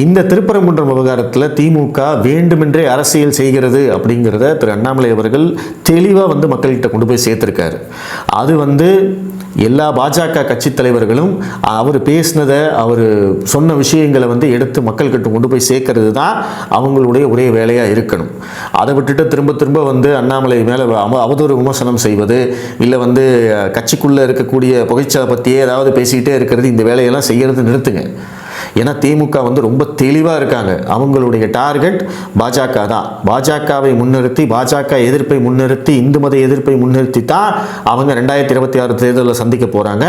இந்த திருப்பரங்குன்றம் விவகாரத்தில் திமுக வேண்டுமென்றே அரசியல் செய்கிறது அப்படிங்கிறத திரு அண்ணாமலை அவர்கள் தெளிவாக வந்து மக்கள்கிட்ட கொண்டு போய் சேர்த்துருக்காரு. அது வந்து எல்லா பாஜக கட்சி தலைவர்களும் அவர் பேசினதை அவர் சொன்ன விஷயங்களை வந்து எடுத்து மக்கள்கிட்ட கொண்டு போய் சேர்க்கறது தான் அவங்களுடைய ஒரே வேலையாக இருக்கணும். அதை விட்டுட்டு திரும்ப திரும்ப வந்து அண்ணாமலை மேலே அவதூறு விமர்சனம் செய்வது இல்லை வந்து கட்சிக்குள்ளே இருக்கக்கூடிய புகைச்சலை பற்றியே ஏதாவது பேசிக்கிட்டே இருக்கிறது இந்த வேலையெல்லாம் செய்கிறது நிறுத்துங்க. ஏன்னா திமுக வந்து ரொம்ப தெளிவாக இருக்காங்க. அவங்களுடைய டார்கெட் பாஜக தான். பாஜகவை முன்னிறுத்தி பாஜக எதிர்ப்பை முன்னிறுத்தி இந்து மத எதிர்ப்பை முன்னிறுத்தி தான் அவங்க ரெண்டாயிரத்தி இருபத்தி ஆறு தேர்தலில் சந்திக்க போகிறாங்க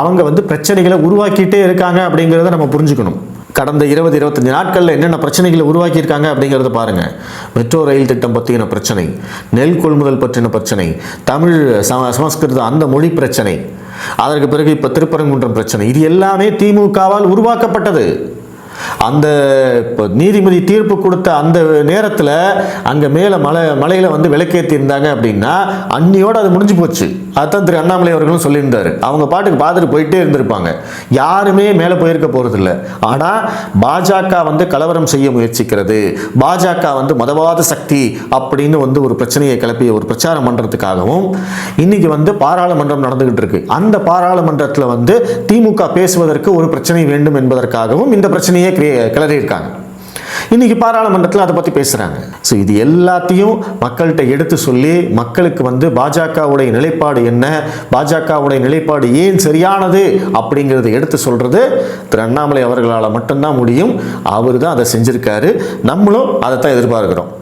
அவங்க வந்து பிரச்சனைகளை உருவாக்கிட்டே இருக்காங்க அப்படிங்கிறத நம்ம புரிஞ்சுக்கணும். கடந்த இருபது இருபத்தஞ்சு நாட்களில் என்னென்ன பிரச்சனைகளை உருவாக்கியிருக்காங்க அப்படிங்கிறத பாருங்கள் மெட்ரோ ரயில் திட்டம் பற்றின பிரச்சனை நெல் கொள்முதல் பற்றின பிரச்சனை தமிழ் சம சமஸ்கிருத அந்த மொழி பிரச்சனை அதற்கு பிறகு இப்போ திருப்பரங்குன்றம் பிரச்சனை இது எல்லாமே திமுகவால் உருவாக்கப்பட்டது. அந்த இப்போ நீதிபதி தீர்ப்பு கொடுத்த அந்த நேரத்தில் அங்கே மேலே மலை மலையில் வந்து விளக்கேற்றி இருந்தாங்க அப்படின்னா அன்னியோடு அது முடிஞ்சு போச்சு. அதுதான் திரு அண்ணாமலை அவர்களும் சொல்லியிருந்தார். அவங்க பாட்டுக்கு பார்த்துட்டு போயிட்டே இருந்திருப்பாங்க. யாருமே மேலே போயிருக்க போகிறதில்ல ஆனால் பாஜக வந்து கலவரம் செய்ய முயற்சிக்கிறது. பாஜக வந்து மதவாத சக்தி அப்படின்னு வந்து ஒரு பிரச்சனையை கிளப்பிய ஒரு பிரச்சாரம் பண்ணுறதுக்காகவும் இன்னைக்கு வந்து பாராளுமன்றம் நடந்துகிட்டு இருக்கு. அந்த பாராளுமன்றத்தில் வந்து திமுக பேசுவதற்கு ஒரு பிரச்சனை வேண்டும் என்பதற்காகவும் இந்த பிரச்சனையை கிளறி கிளறியிருக்காங்க. இன்னைக்கு பாராளுமன்றத்தில் அதை பற்றி பேசுகிறாங்க ஸோ இது எல்லாத்தையும் மக்கள்கிட்ட எடுத்து சொல்லி மக்களுக்கு வந்து பாஜகவுடைய நிலைப்பாடு என்ன? பாஜகவுடைய நிலைப்பாடு ஏன் சரியானது? அப்படிங்கிறத எடுத்து சொல்கிறது திரு அண்ணாமலை அவர்களால் மட்டும்தான் முடியும். அவர் தான் அதை செஞ்சுருக்காரு. நம்மளும் அதை தான் எதிர்பார்க்கிறோம்.